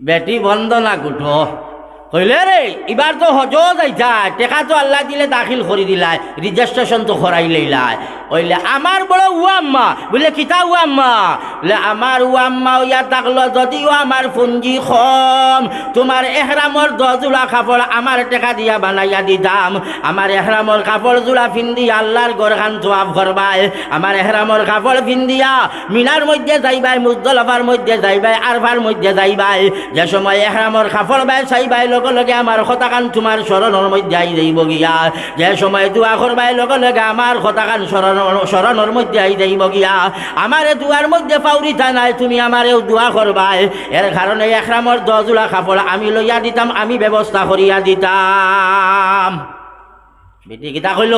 বেটি বন্ধ না গুঠো। কইলে রে, এবার তো হজ যাইছা টেকা তো আল্লাহ দিলে দাখিল করে দিলাই রেজিস্ট্রেশন তো করাই লইলাই ওইলে আমার বড় উয়াম্মা বলে কিতা উয়াম্মা? বলে আমার উয়াম্মা ইয়া থাকল যদিও আমার পুঞ্জি কম, তোমার এহরামর দজোলা কাপড় আমার টেকা দিয়া বানাইয়া দিতাম। আমার এহরামর কাপড় জোড়া ফিন্দি আল্লাহর গরখান তোয়াব করবাই আমার এহরামর কাপড় ফিন্দিয়া মিনার মধ্যে যাইবাই মুজদলাফার মধ্যে যাইবাই আরফার মধ্যে যাইবাই যে সময় এহরামর কাপড় বাই চাইবাই লগে লগে আমার খতাকান তোমার স্মরণের মধ্যে আই যাইব গিয়া। যে সময় দোয়া করবাই লগে লগে আমার খতাকান স্মরণ স্মরণের মধ্যে আই যাইব গিয়া। আমারে দুয়ার মধ্যে পাউরিতা নাই, তুমি আমারেও দোয়া করবাই এর কারণে এহরামর দজোলা কাপড় আমি লইয়া দিতাম আমি ব্যবস্থা করিয়া দিতাম বেটি কিতা কইল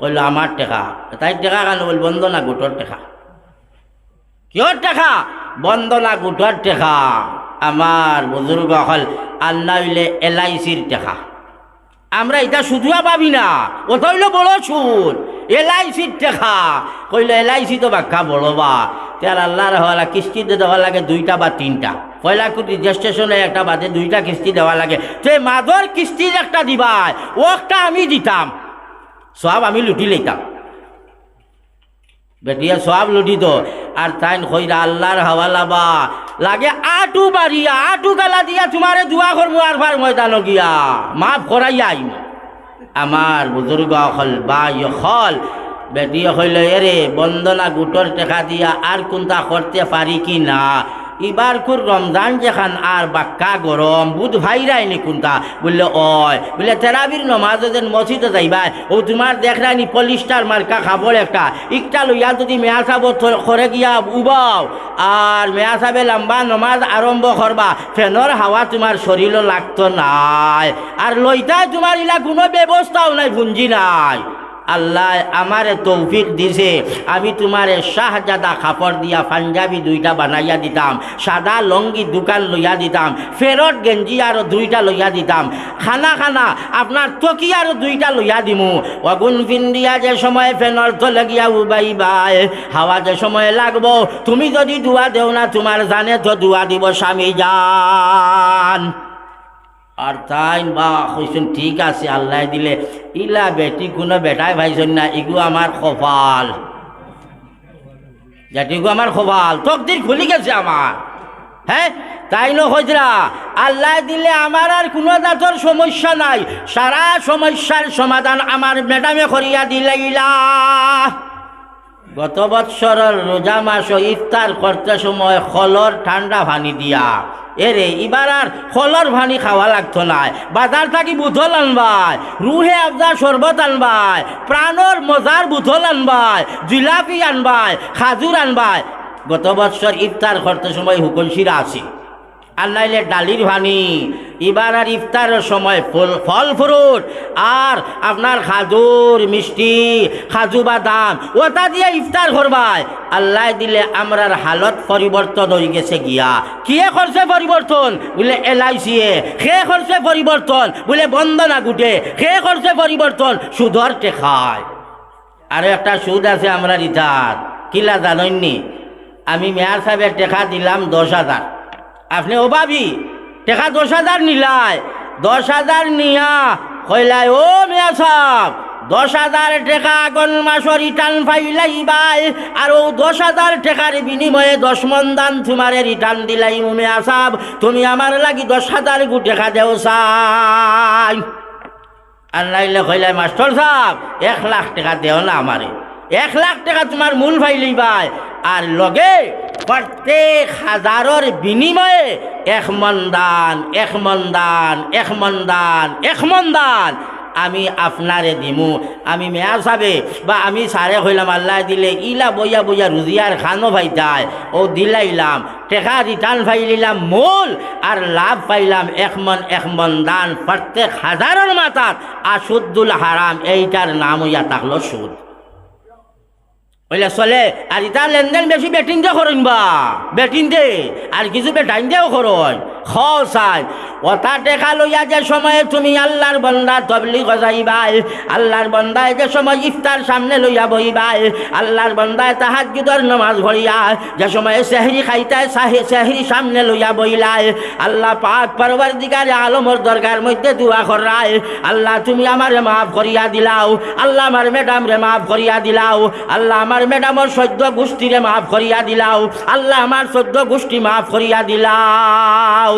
কইল আমার টেকা তাই টেকা কেন বল বন্ধ না গোটর টেকা। কিয়র টেকা? বন্ধ না গোটর টেকা। আমার বুজুর্গ হল, আল্লাহ হইলে এল আই সির টেকা। আমরা এটা শুধুয়া পাবি না, ও হইল বড় সুর এল আই সির টেকা। কইল এল আই সি তো বাক্কা বড় বা। তার আল্লাহর হওয়ালা কিস্তিতে দেওয়া লাগে দুইটা বা তিনটা। পয়লা কোটি রেজিস্ট্রেশনে একটা বাদে দুইটা কিস্তি দেওয়া লাগে। তো মাদর কিস্তির একটা দিবাই একটা আমি দিতাম, সব আমি লুটি লইতাম। বেটিয়া সব লুটিত। আর তাইন খৈরা আল্লাহর হাওয়ালা বা। লাগে আটু বাড়িয়া, আটু গালা দিয়া তোমারে দুয়া করব আর ভার ময়দান গিয়া। মাফ করাইয়া আইম। আমার বুজুর্গ হল বা হল। বেটিয়া হইল এরে বন্দনা গুটর টেকা দিয়া আর কোনটা করতে পারি কি না? খুব রমজান যেখান আর বাক্কা গরম, বুধ ভাইরাইনি কোনটা বললে, অয় বলে তেরাবির নমাজ যেন মসজিদে যাইবাই, ও তোমার দেখরানি পলিস্টার মার্কা খাবর একটা। ইকটা লইয়া যদি মেয়া সাব করে গিয়া উবাও, আর মেয়া সাবে লম্বা নমাজ আরম্ভ করবা ফেনর হাওয়া তোমার শরীরও লাগতো নাই। আর লইতা তোমার ইলা কোনো ব্যবস্থাও নাই পুঞ্জি নাই। আল্লাহ আমারে তৌফিক দিছে। আমি তোমারে শাহজাদা কাপড় দিয়া পাঞ্জাবি দুইটা বানাইয়া দিতাম, সাদা লঙ্গি দোকান লইয়া দিতাম, ফেরত গেঞ্জি আরও দুইটা লইয়া দিতাম। খানা খানা, আপনার তকি আরও দুইটা লইয়া দিমু। অগুন ফিন্দিয়া যে সময় ফেনর তলে গিয়া উবাই বাই হাওয়া যে সময় লাগবো, তুমি যদি দুয়া দেও না, তোমার জানে তো দুয়া দিব স্বামী যান আর তাই বা কইছেন ঠিক আছে, আল্লাহ দিলে। ইলা বেটি কোনো বেটাই ভাইছেন না ইগু আমার কপাল। যেটিগু আমার কপাল তকদির খুলি গেছে আমার হ্যাঁ তাই ন হজরা আল্লাহ দিলে আমার আর কোনো দাঁতর সমস্যা নাই। সারা সমস্যার সমাধান আমার ম্যাডামে করিয়া দিলে, ইলা। গত বৎসরের রোজা মাস ইফতার করতে সময় খলর ঠান্ডা পানি দিয়া। এরে, এবার আর খলর ভানি খাওয়া লাগতো নাই বাজার থাকি বুথল আনবাই, রুহে আবদার শরবত আনবাই, প্রাণর মজার বুথল আনবাই, জিলাপি আনবাই, খাজুর আনবাই। গত বৎসর ইফতার করতে সময় হুকন শিরা আছে। নাইলে ডালির ভানি। এবার আর ইফতারের সময় ফল ফল ফ্রুট আর আপনার খাজুর মিষ্টি, খাজু বাদাম, ওটা দিয়ে ইফতার করবাই। আল্লাহ দিলে আমরার হালত পরিবর্তন হয়ে গেছে গিয়া। কিয়ে করছে পরিবর্তন? বলে এল আই সিয়ে সে করছে পরিবর্তন? বলে বন্দনা গুটে। সে করছে পরিবর্তন? সুদর টেখায় আর একটা সুদ আছে আমরা রিতার কিলা জাননি আমি মেয়ার সাহেবের টেকা দিলাম দশ হাজার। আপনি ভাবি টেকা দশ হাজার নিলাই, দশ হাজার নিয়া কইলাই, ও মেয়া সাহেব, দশ হাজার টাকা আগন মাসর রিটার্ন পাইলাই বাই, আর ও দশ হাজার টাকার বিনিময়ে দশ মন দান তোমারে রিটার্ন দিলাই মেয়া সাহেব, তুমি আমার লাগি দশ হাজার গু টাকা দেও সাই। আর নাইলে কইলাই, মাস্টার সাহেব, এক লাখ টাকা দেও না আমারে, এক লাখ টাকা তোমার মূল ফাইলি ভাই আর লগে প্রত্যেক হাজারের বিনিময়ে এক মন দান এক মন দান এক মন দান এক মন দান আমি আপনারে দিমু। আমি মেয়া সাবে বা আমি সারে হইলাম, আল্লাহ দিলে ইলা বইয়া বইয়া রুজিয়ার খানো ভাইতাই ও দিলাইলাম, টেকা রিটার্ন ফাইলিলাম মূল আর লাভ পাইলাম এক মন এক মন দান প্রত্যেক হাজারের মাথাত আসুদ্দুল হারাম, এইটার নাম হইয়া থাকল সুদ। বলে চলে আর ইটা লেনদেন বেশি বেটিং দিয়ে করিনবা বেটিং দে আর কিছু বেটাইন দিয়েও করুন। লইয়া যে সময়ে তুমি বন্দা তবলি বন্দায় যে সময় সামনে নামাজ যে সময়ে সামনে আল্লাহ আলমর দরগার মধ্যে দোয়া করায় আল্লাহ তুমি আমারে মাফ করিয়া দিলাও। আল্লাহ আমার ম্যাডাম রে মাফ করিয়া দিলাও। আল্লাহ আমার ম্যাডামর সদ্য গোষ্ঠীরে মাফ করিয়া দিলাও। আল্লাহ আমার সদ্য গোষ্ঠী মাফ করিয়া দিলাও।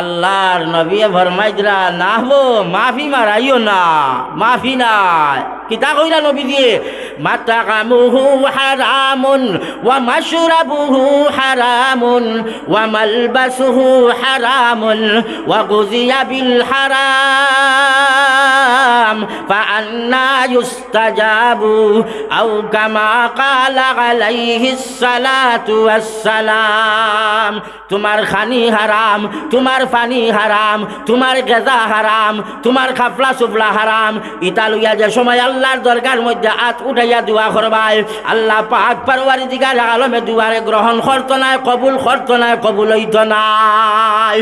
আল্লাহর নবী ভরমাইজরা না হব মাফি মারাইও না, মাফি নাই কিতা কইরা নবী দিয়ে মাতা কামুহু হারামুন ওয়া মাশরাবুহু হারামুন ওয়া মালবাসুহু হারামুন ওয়া গুজিয়া বিল হারাম। ফাআন্না ইউস্তাজাবু আও কামা ক্বালা আলাইহিস সালাতু ওয়াস সালাম। তোমার খানি হারাম, তোমার পানি হারাম, তোমার গেজা হারাম, তোমার খাফলা সুফলা হারাম। ইতা যে সময় আল্লাহর দরগার মধ্যে হাত উঠাইয়া দোয়া করবাই, আল্লাহ পাক পারওয়ারি দিগার আলমে দুয়ারে গ্রহণ করত নাই, কবুল করত নাই, কবুল হইত নাই।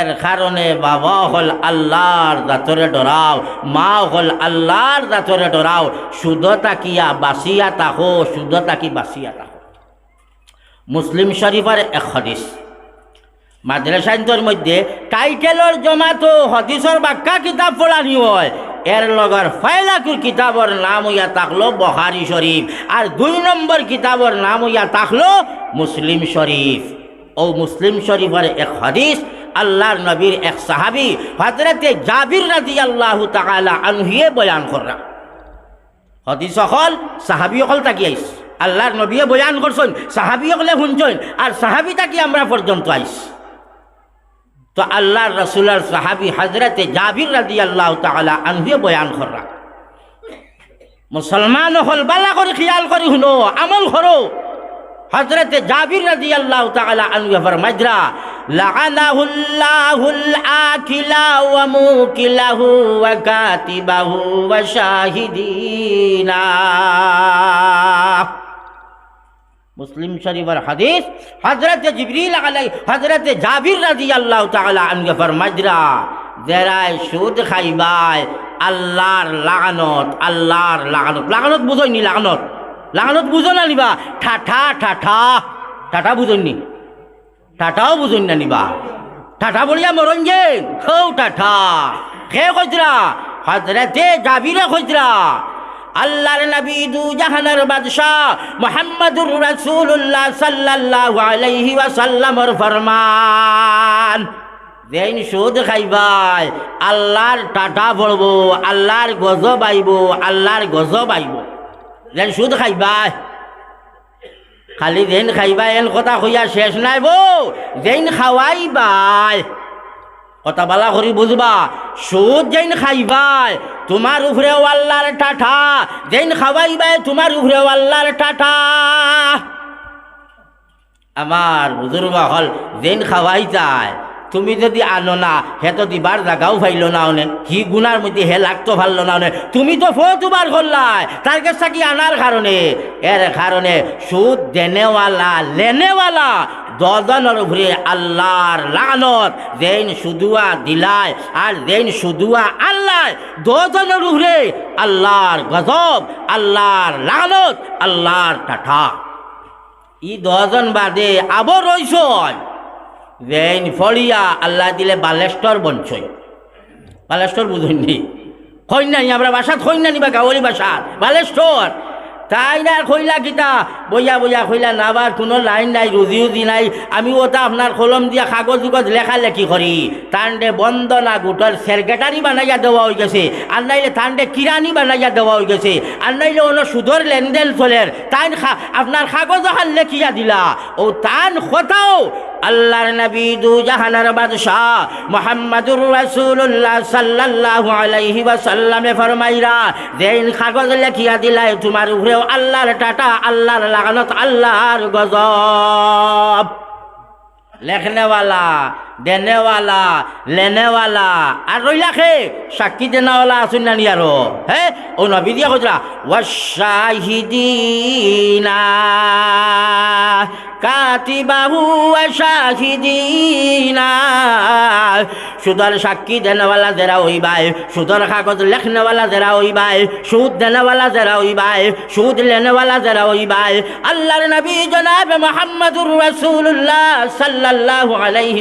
এর কারণে বাবা হল আল্লাহর দাতরে ডরাও, মা হল আল্লাহর দাতরে ডরাও শুদ্ধ তাকিয়া বাসিয়া তাহো শুদ্ধ তাকি বাসিয়া তাহো। মুসলিম শরীফের এক হদিস। মাদ্রাসান্তর মধ্যে টাইটেলর জমাতো হদিসর বাক্কা কিতাব পড়ানি হয়। এর লগর ফাইলাকুর কিতাবর নাম হইয়া থাকল বহারি শরীফ আর দুই নম্বর কিতাবর নাম হইয়া থাকল মুসলিম শরীফ ও মুসলিম শরীফের এক হদিস আল্লাহর নবীর এক সাহাবি হজরতে জাবির রাজি আল্লাহ তালা আনহিয়ে বয়ান করা হদিস অকল সাহাবি অকল তাকি আইস আল্লাহর নবীয়ে বয়ান করছেন সাহাবি অকলে শুনছেন আর সাহাবি তাকি আমরা পর্যন্ত আইস তো আল্লাহর রসুলার সাহাবি হজরতে জাবির রাজি আল্লাহ তালা আনহিয়ে বয়ান করা মুসলমান হল বালা করে খেয়াল করি শুনো আমল করো। হজরত জাবির রাজি আল্লাহ তাআলা আনহু ফরমাজরা লাআনাহুল্লাহুল আকিলা ওয়া মুকিলাহু ওয়া কাতিবাহু ওয়া শাহিদিনা। মুসলিম শরীফের হাদিস হজরত জিবরিল আলাই হজরত জাবির রাজি আল্লাহ তাআলা আনহু ফরমাজরা যারাই সুদ খাইবাই আল্লাহর লাগানত আল্লাহর লাগানত। লাগানত বুঝইনি, লাগানত। লাগানত বুঝো না নিবা। ঠাঠা ঠাঠা। ঠাঠা বুঝইনি। ঠাঠাও বুঝইন না নিবা। ঠাঠা বলিয়া মরণ যে হৌ ঠাঠা। কে কইতরা হজরতে জাবিরে কইতরা আল্লাহর নবী দু জাহানের বাদশাহ মুহাম্মদুর রাসূলুল্লাহ সাল্লাল্লাহু আলাইহি ওয়াসাল্লামর ফরমান। যেইন সুদ খাইবাই আল্লাহর টাটা পড়ব, আল্লাহর গজব আইব, আল্লাহর গজব আইব। যেন সুদ খাইবাই খালি যেন খাইবাই এন কথা কইয়া শেষ নাই বৌ। যেন খাওয়াইবাই কথা বালা করি বুঝবা, সুদ যেন খাইবাই তোমার উপরেও আল্লাহর টাটা। যেন খাওয়াইবাই তোমার উপরেও আল্লাহর টাটা। আমার বুজুর্গ হল, যেন খাওয়াই যায়। তুমি যদি আনো না, হে তো দিবার জাগাও ফাইল না অনে হি গুনার মধ্যে হে লাগতো ভালো না অনে তুমি তো ফো দুবার করলাই তার কাছে কি আনার কারণে এর কারণে সুদ দেনেওয়ালা লেনেওয়ালা দজনের উপরে আল্লাহর লানত যেন সুদুয়া দিলায় আর যেন সুদুয়া আল্লাহ দজনের উপরে আল্লাহর গজব আল্লাহর লানত আল্লাহর টাঠা ই দজন বাদে আবার রইছ যেন ফড়িয়া আল্লাহ দিলে বালেষ্টর বঞ্চই। বালেষ্টর বুঝুননি? কইনা নি আমরা বাসাত কইনা নিবা গাঁৱলী বাসাত, বালেষ্টর। তাই না কইলা কিতা? বইয়া বইয়া কইলা নাবার কোনো লাইন নাই রুজি উজি নাই। আমি ওটা আপনার কলম দিয়া কাগজ উগজ লেখা লেখি করি। তান্ডে বন্দনা গোটর সেরগেটারি বানাইয়া দেওয়া হয়ে গেছে। আর নাইলে তান্ডে কিরানি বানাইয়া দেওয়া হয়ে গেছে। আর নাইলে অন্য সুদর লেনদেন চলের তাইন আপনার কাগজ ওখান লেখিয়া দিলা। ও তান কথাও আল্লাহর নবী দু জাহানার বাদশাহ মোহাম্মদুর রাসূলুল্লাহ সাল্লাল্লাহু আলাইহি ওয়াসাল্লামে ফরমাইরা, যেইন কাগজ লেখিয়া দিলাই, তোমার উপরেও আল্লাহর টাটা, আল্লাহর লাগানত, আল্লাহর গজব। লেখনেওয়ালা দেনেওয়ালা, লেনেওয়ালা। আর রইলা খে সাক্ষী দেনেওয়ালা আসুন না নি আরও? হে? ও নবী দিয়া কইরা ওয়াশাহিদিনা কাতিবাহু ওয়াশাহিদিনা সুদর সাক্ষী দেনেওয়ালা যারা ওইবাই সুদর কাগজ লেখনেওয়ালা যারা ওইবাই সুদ দেনেওয়ালা যারা ওইবাই সুদ লেনেওয়ালা যারা ওইবাই আল্লাহর নবী জনাব মোহাম্মদুর রাসূলুল্লাহ সাল্লাল্লাহু আলাইহি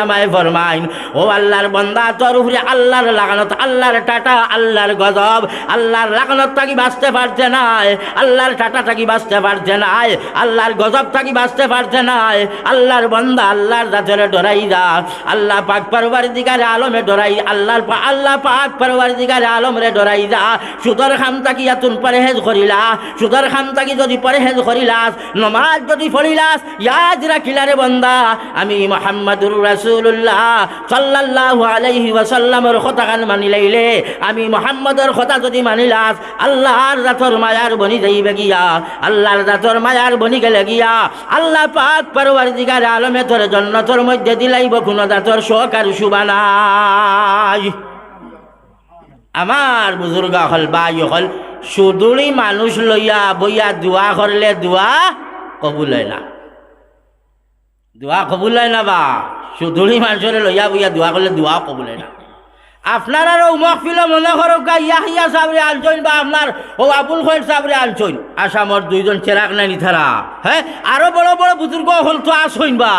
ওয়াসাল্লামায় ফরমাইন, ও আল্লাহর বান্দা, তোর উপরে আল্লাহর লাগানত, আল্লাহর টাটা, আল্লাহর গজব, আল্লাহর লাগানত থাকি বাঁচতে পারছে না, আল্লাহর টাটা থাকি বাঁচতে পারছে না, আল্লাহর গজব থাকি বাঁচতে পারছে না, আল্লাহর বান্দা আল্লাহর জাতের ডরাই যা, আল্লাহ পাক পরবার দিগারে আলমে ডরাই, আল্লাহর পা- আল্লাহ পাক পরবার দিগারে আলম রে ডরাই যা, সুদর খাম তাকি ইয়াতুন পরহেজ করিলা, সুদর খাম তাকি যদি পরহেজ করিলাস, নমাজ যদি পড়িলাস ইয়াজ রাখিলারে বন্দা, আমি মোহাম্মদুর রাসূলুল্লাহ সাল্লাল্লাহু আলাইহি ওয়াসাল্লামের কথা মানি আমি যদি মানিলাস আল্লাহর জাতর মায়ার বনি যাইবে গিয়া, আল্লাহর জাতর মায়ার বনি গেলে গিয়া, আল্লাহ পাক দিগারে আলমে তোর জন্নতর মধ্যে দিলাইব জাতর শোক আর আমার বুজুর্গ হল বাই হল সুদুড়ি মানুষ লইয়া বইয়া দোয়া করলে দোয়া কবুল হয় না। দোয়া কবুল হয় না বা? সুদুড়ি মানুষের লইয়া বইয়া দোয়া করলে দোয়া কবলে না। আপনার আর উমক ফিল মনে করো গা ইয়াহিয়া সাবরে আনছইন বা আপনার ও আবুল খৈর সাবরে আনছইন আসামর দুইজন চেরাক নাই নিথারা হ্যাঁ আরও বড় বড় বুজুর্গ হল তো আসইন বা।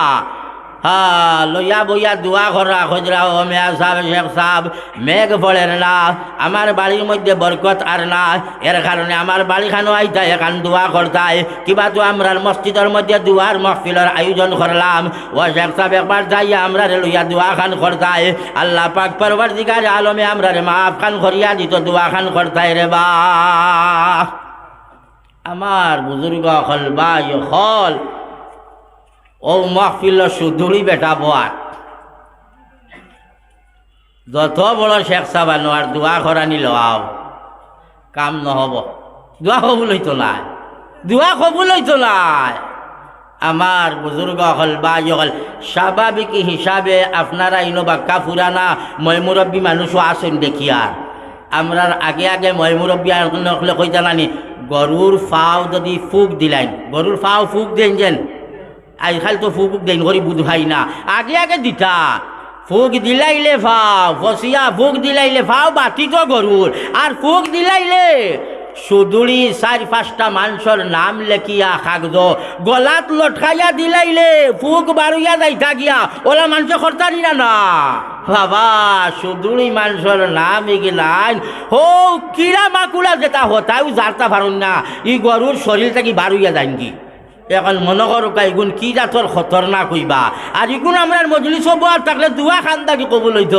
হ্যাঁ লইয়া বইয়া দোয়া করা খজরা ও মেয়া সাহেব, শেখ সাহেব, মেঘ পড়ের না, আমার বাড়ির মধ্যে বরকত আর না, এর কারণে আমার বাড়িখানো আইতা এখান দোয়া করতাই। কিবা তো আমরা মসজিদের মধ্যে দুয়ার মহফিলের আয়োজন করলাম। ও শেখ সাহেব, একবার যাইয়া আমরা লইয়া দোয়া খান করতাই। আল্লাহ পাক পরবার দিগার আলমে আমরা রে মাফ খান করিয়া দিত দোয়া খান করতাই রে বা আমার বুজুর্গ হল বাই হল ও মহফিল সুদুড়ি বেটা বোয়ার যত বড় শেখ সাবানো আর দোয়া করানি লওয়াও কাম নহব। দোয়া কবুল হইতো নাই। দোয়া কবুল হইতো নাই। আমার বুজুর্গ হল বা হল, স্বাভাবিক হিসাবে আপনারা ইনো বাক্কা ফুরানা মই মুরব্বী মানুষও আসেন দেখি আর। আমরার আগে আগে মই মুরব্বী হলে কই জানানি গরুর ফাও যদি ফুক দিলাইন গরুর ফাও ফুক দেন যেন। আজকাল তো ফুক দেন করি বুধ ভাই না। আগে আগে দিতা। ফুক দিলাইলে ফাও ফসিয়া ফুক দিলাইলে ফাও বাতি তো গরুর আর ফুক দিলাইলে সুদুড়ি চারি পাঁচটা মানুষের নাম লেখিয়া কাগজ গলাত লটকাইয়া দিলাইলে ফুক বারুইয়া যাইতা গিয়া। ওলা মানুষ খরচারি না না। বাবা সুদুড়ি মানুষের নাম এগিলাইন হো কিরা মাকুলা যেটা হতাও যারতা পারুন না। ই গরুর শরীর থেকে বারুইয়া যাইন কি এখন মনে করো ইগুন কি জাতর খতরনাক হইবা? আর ইগুন আমরা মজলিস বোয়ার থাকলে দুয়া খান কি কবুল হইতে